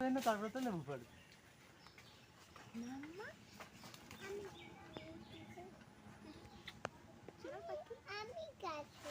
তাই না তারপরে তো লেবু পড়ে আমি গাছে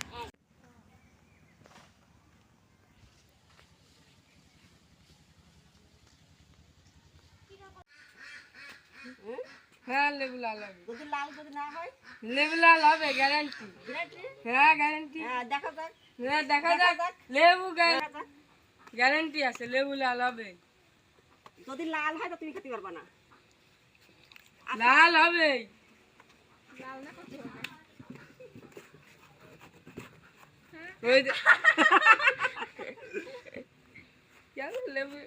হ্যাঁ লেবু লাল হবে। যদি লাল যদি না হয়? লেবু লাল হবে গ্যারান্টি হ্যাঁ গ্যারান্টি হ্যাঁ, দেখা যাক। হ্যাঁ দেখা যাক। লেবু গ্যারান্টি আছে লেবু লাল হবে। যদি লাল হয় তো তুমি খেতে পারবা না। লাল হবে। ওই যে- কেন লেবু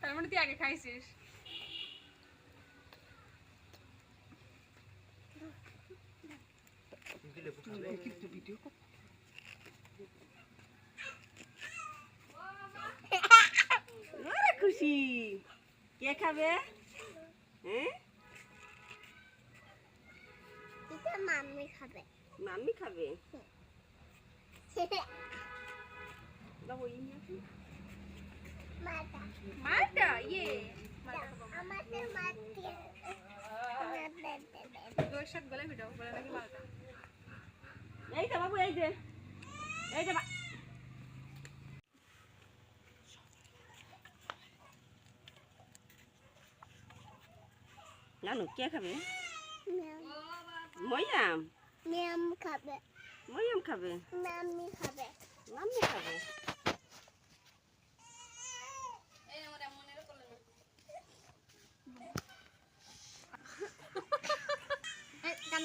তার মানে তুই আগে খাইছিস? খুশি। কে খাবে? হ্যাঁ? এটা মাম্মি খাবে। মাম্মি খাবে? দাও ওই নিয়ে মাটা ইয়ে তোর সাথে গলে ভিডিও বলে নাকি মালটা? এই যে বাবু এই যে। এই যে নানু কে খাবে? ময়াম? ম্যাম খাবে। ময়াম খাবে? মাম্মি খাবে। মাম্মি খাবে এই কান্নাকাটি কম দাস না মা তাহলে আমার ভাইয়ের কথাই ঠিক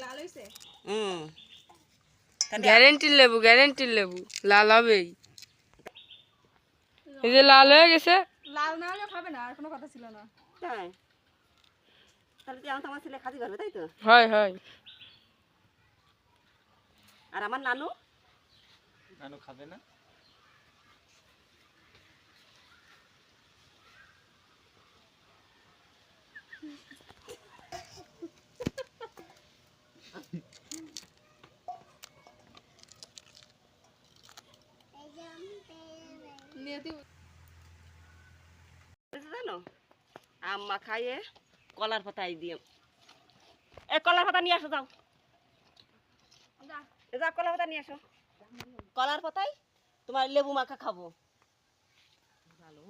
লাল হয়েছে হুম। গ্যারেন্টির লেবু গ্যারেন্টির লেবু লাল হবেই। এই যে লাল হয়ে গেছে। লাল না হলে খাবে না আর কোনো কথা ছিল না। তাই। তাহলে আমার ছেলে খাতি তাই তো? হয় হয়। আর আমার নানু? নানু খাবে না? জানো? আম্মা খাইয়ে কলার পাতাই দিয়ে এ কলার পাতা নিয়ে আসো যাও। যাও কলার পাতা নিয়ে আসো। কলার পাতাই? তোমার লেবু মাখা খাব। ভালো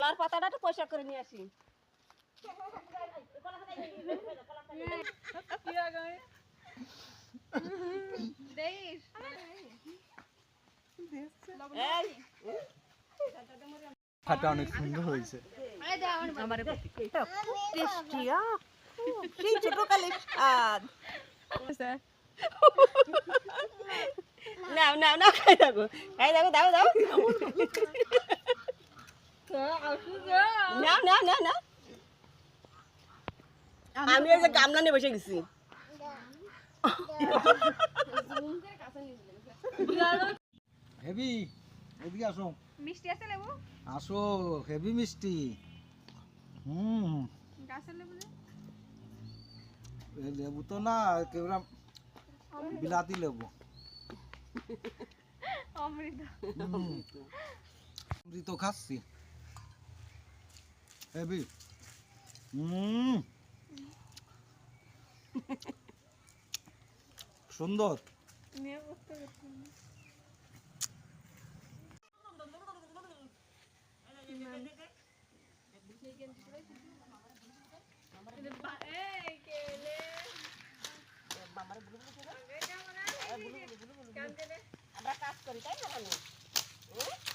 কলার পাতাটা তো পয়সা করে নিয়ে আসি। দেইস এই খাটা অনেক সুন্দর হয়েছে। সেই ছোটকালের স্বাদ। নাও নাও নাও খাই থাকো খাই থাকো দাও দাও। নাও নাও নাও নাও। আমি ওই যে গামলা নিয়ে বসে গেছি। হেভি এদিকে আসো। মিষ্টি আছে লেবু? আসো হেভি মিষ্টি। হুম গাছের লেবু লেবু তো না কেবলা বিলাতি লেবু। অমৃত। অমৃত খাচ্ছি। হেবি হুম। সুন্দর। আমরা কাজ করি তাই না